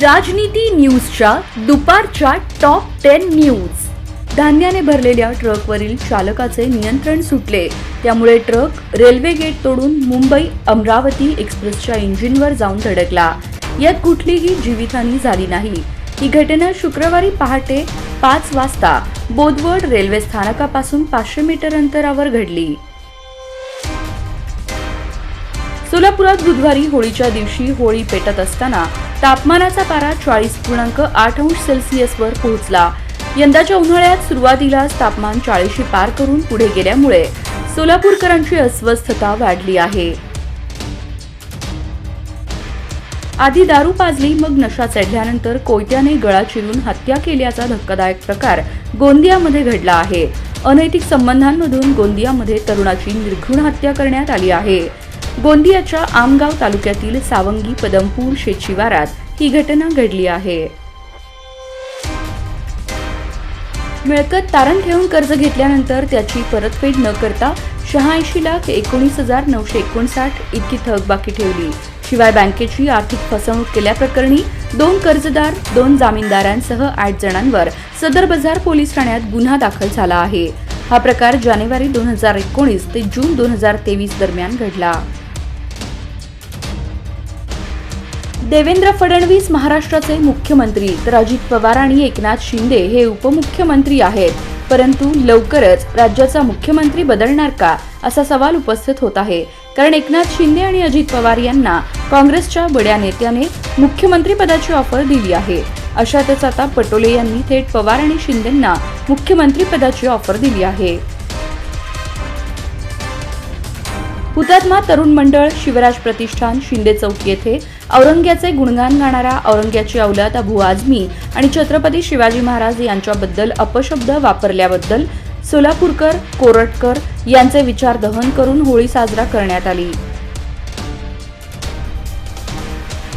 राजनीती न्यूजच्या दुपारच्या टॉप टेन न्यूज. धान्याने भरलेल्या ट्रकवरील चालकाचे नियंत्रण सुटले. त्यामुळे ट्रक रेल्वे गेट तोडून मुंबई अमरावती एक्सप्रेसच्या इंजिनवर जाऊन धडकला. यात कुठलीही जीवितहानी झाली नाही. ही घटना शुक्रवारी पहाटे पाच वाजता बोदवड रेल्वे स्थानकापासून पाचशे मीटर अंतरावर घडली. सोलापुरात बुधवारी होळीच्या दिवशी होळी पेटत असताना तापमानाचा पारा चाळीस पूर्णांक आठ अंश सेल्सिअसवर पोहोचला. यंदाच्या उन्हाळ्यात सुरुवातीलाच तापमान चाळीशी पार करून पुढे गेल्यामुळे सोलापूरकरांची अस्वस्थता वाढली आहे. आधी दारू पाजली मग नशा चढल्यानंतर कोयत्याने गळा चिरून हत्या केल्याचा धक्कादायक प्रकार गोंदियामध्ये घडला आहे. अनैतिक संबंधांमधून गोंदियामध्ये तरुणाची निर्घृण हत्या करण्यात आली आहे. गोंदियाच्या आमगाव तालुक्यातील सावंगी पदमपूर शेतशिवारात ही घटना घडली आहे. मिळकत तारण ठेवून कर्ज घेतल्यानंतर त्याची परतफेड न करता शहाऐंशी लाख एकोणीस हजार नऊशे एकोणसाठ इतकी थकबाकी ठेवली. शिवाय बँकेची आर्थिक फसवणूक केल्याप्रकरणी दोन कर्जदार दोन जामीनदारांसह आठ जणांवर सदर बाजार पोलीस ठाण्यात गुन्हा दाखल झाला आहे. हा प्रकार जानेवारी दोन हजार एकोणीस ते जून दोन हजार तेवीस दरम्यान घडला. देवेंद्र फडणवीस महाराष्ट्राचे मुख्यमंत्री. तर अजित पवार आणि एकनाथ शिंदे हे उपमुख्यमंत्री आहेत. परंतु लवकरच राज्याचा मुख्यमंत्री बदलणार का? असा सवाल उपस्थित होत आहे. कारण एकनाथ शिंदे आणि अजित पवार यांना काँग्रेसच्या बड्या नेत्याने मुख्यमंत्री पदाची ऑफर दिली आहे. अशातच आता पटोले यांनी थेट पवार आणि शिंदेंना मुख्यमंत्री पदाची ऑफर दिली आहे. हुतात्मा तरुण मंडळ शिवराज प्रतिष्ठान शिंदे चौक येथे औरंग्याचे गुणगान गाणारा औरंग्याची औलाद अबू आझमी आणि छत्रपती शिवाजी महाराज यांच्याबद्दल अपशब्द वापरल्याबद्दल सोलापूरकर कोरटकर यांचे विचार दहन करून होळी साजरा करण्यात आली.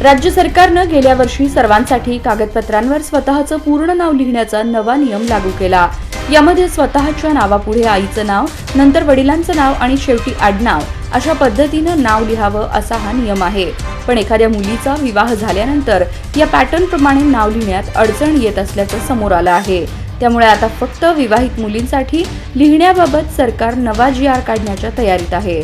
राज्य सरकारनं गेल्या वर्षी सर्वांसाठी कागदपत्रांवर स्वतःचं पूर्ण नाव लिहिण्याचा नवा नियम लागू केला. यामध्ये स्वतःच्या नावापुढे आईचं नाव नंतर वडिलांचं नाव आणि शेवटी आडनाव. अशा पद्धतीनं नाव लिहावं असा हा नियम आहे. पण एखाद्या मुलीचा विवाह झाल्यानंतर या पॅटर्न प्रमाणे नाव लिहिण्यात अडचण येत असल्याचं समोर आलं आहे. त्यामुळे आता फक्त विवाहित मुलींसाठी लिहिण्याबाबत सरकार नवा जी आर काढण्याच्या तयारीत आहे.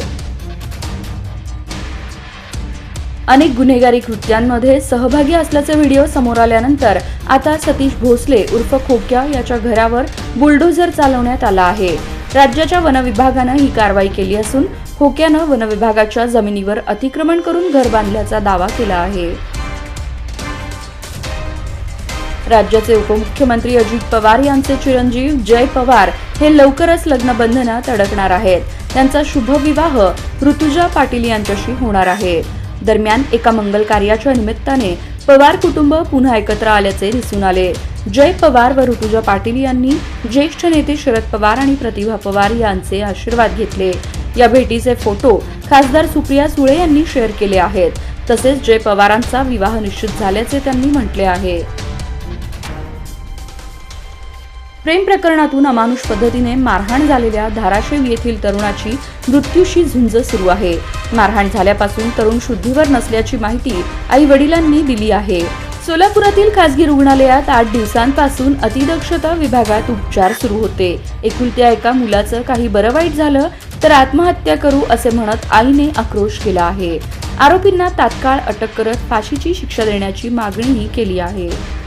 अनेक गुन्हेगारी कृत्यांमध्ये सहभागी असल्याचे व्हिडिओ समोर आल्यानंतर आता सतीश भोसले उर्फ खोक्या याच्या घरावर बुलडोझर चालवण्यात आला आहे. राज्याच्या वनविभागानं ही कारवाई केली असून खोक्यानं वन विभागाच्या जमिनीवर अतिक्रमण करून घर बांधल्याचा दावा केला आहे. राज्याचे उपमुख्यमंत्री अजित पवार यांचे चिरंजीव जय पवार हे लवकरच लग्नबंधनात अडकणार आहेत. त्यांचा शुभविवाह ऋतुजा पाटील यांच्याशी होणार आहे. दरम्यान एका मंगल कार्याच्या निमित्ताने पवार कुटुंब पुन्हा एकत्र आल्याचे दिसून आले. जय पवार व ऋतुजा पाटील यांनी ज्येष्ठ नेते शरद पवार आणि प्रतिभा पवार यांचे आशीर्वाद घेतले. या भेटीचे फोटो खासदार सुप्रिया सुळे यांनी शेअर केले आहेत. तसेच जय पवारांचा विवाह निश्चित झाल्याचे त्यांनी म्हटले आहे. प्रेम प्रकरणातून अमानुष पद्धतीने मारहाण झालेल्या धाराशिव येथील तरुणाची मृत्यूशी झुंज सुरू आहे. मारहाण झाल्यापासून तरुण शुद्धीवर नसल्याची माहिती आई वडिलांनी दिली आहे. सोलापुरातील खासगी रुग्णालयात आठ दिवसांपासून अतिदक्षता विभागात उपचार सुरू होते. एकुलत्या एका मुलाचं काही बरं वाईट झालं तर आत्महत्या करू असे म्हणत आईने आक्रोश केला आहे. आरोपींना तात्काळ अटक करत फाशीची शिक्षा देण्याची मागणीही केली आहे.